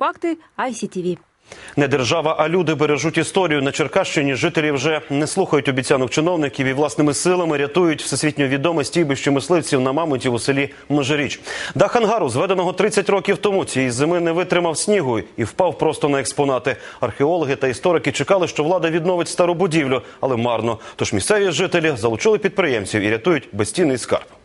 Факти ICTV. Не держава, а люди бережуть історію. На Черкащині жителі вже не слухають обіцянок чиновників і власними силами рятують всесвітньо відоме стійбище мисливців на мамонтів у селі Межиріч. Дах ангару, зведеного 30 років тому, цієї зими не витримав снігу і впав просто на експонати. Археологи та історики чекали, що влада відновить стару будівлю, але марно. Тож місцеві жителі залучили підприємців і рятують безцінний скарб.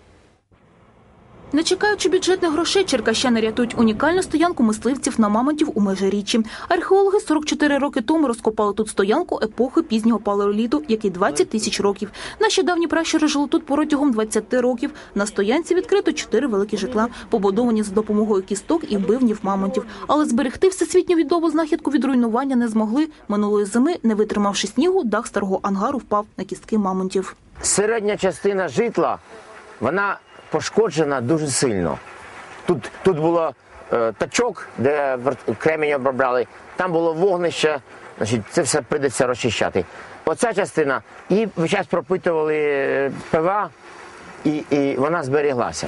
Не чекаючи бюджетних грошей, черкащани рятують унікальну стоянку мисливців на мамонтів у межиріччі. Археологи 44 роки тому розкопали тут стоянку епохи пізнього палеоліту, який 20 тисяч років. Наші давні пращури жили тут протягом 20 років. На стоянці відкрито чотири великі житла, побудовані за допомогою кісток і вбивнів мамонтів. Але зберегти всесвітньо відому знахідку від руйнування не змогли. Минулої зими, не витримавши снігу, дах старого ангару впав на кістки мамонтів. середня частина житла вона пошкоджена дуже сильно. Тут, тут було е, тачок, де кремінь обробляли, там було вогнище, значить, це все прийдеться розчищати. Оця частина, і весь час пропитували е, ПВА, і, і вона зберіглася.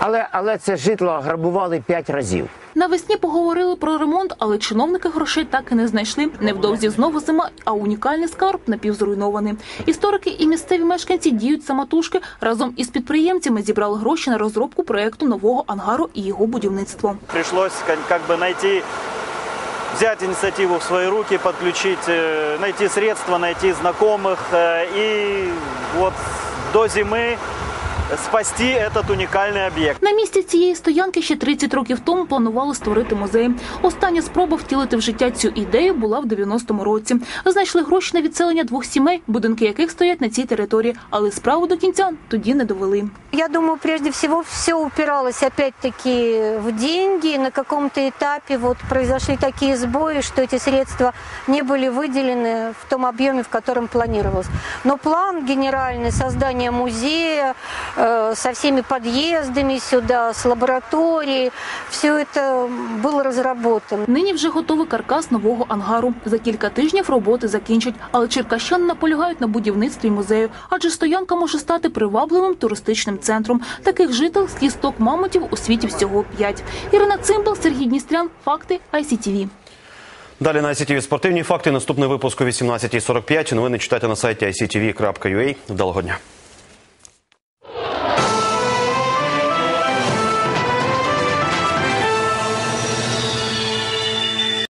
Але, але це житло грабували п'ять разів. Навесні поговорили про ремонт, але чиновники грошей так і не знайшли. Невдовзі знову зима, а унікальний скарб напівзруйнований. Історики і місцеві мешканці діють самотужки. Разом із підприємцями зібрали гроші на розробку проекту нового ангару і його будівництво. пришлось как, как бы найти, взять инициативу в свои руки, подключить, э, найти средства, найти знакомых э, и вот до зимы спасти этот уникальный объект. На місці цієї стоянки ще 30 років тому планували створити музей. Остання спроба втілити в життя цю ідею була в 90-му році. Знайшли гроші на відселення двох сімей, будинки яких стоять на цій території, але справу до кінця тоді не довели. Я думаю, прежде всего все упиралось опять-таки в деньги. На каком-то этапе вот произошли такие сбои, что эти средства не были выделены в том объеме, в котором планировалось. Но план генеральный создания музея э, со всеми подъездами сюда, с лабораторией, все это было разработано. Нині вже готовий каркас нового ангару. За кілька тижнів роботи закінчать, але черкащани наполягають на будівництві музею, адже стоянка може стати привабливим туристичним центром. Таких жител з кісток мамонтів у світі всього п'ять. Ірина Цимбал, Сергій Дністрян. Факти ICTV. Далі на ICTV спортивні факти. Наступний випуск о 18.45. Новини читайте на сайті ictv.ua. Вдалого дня.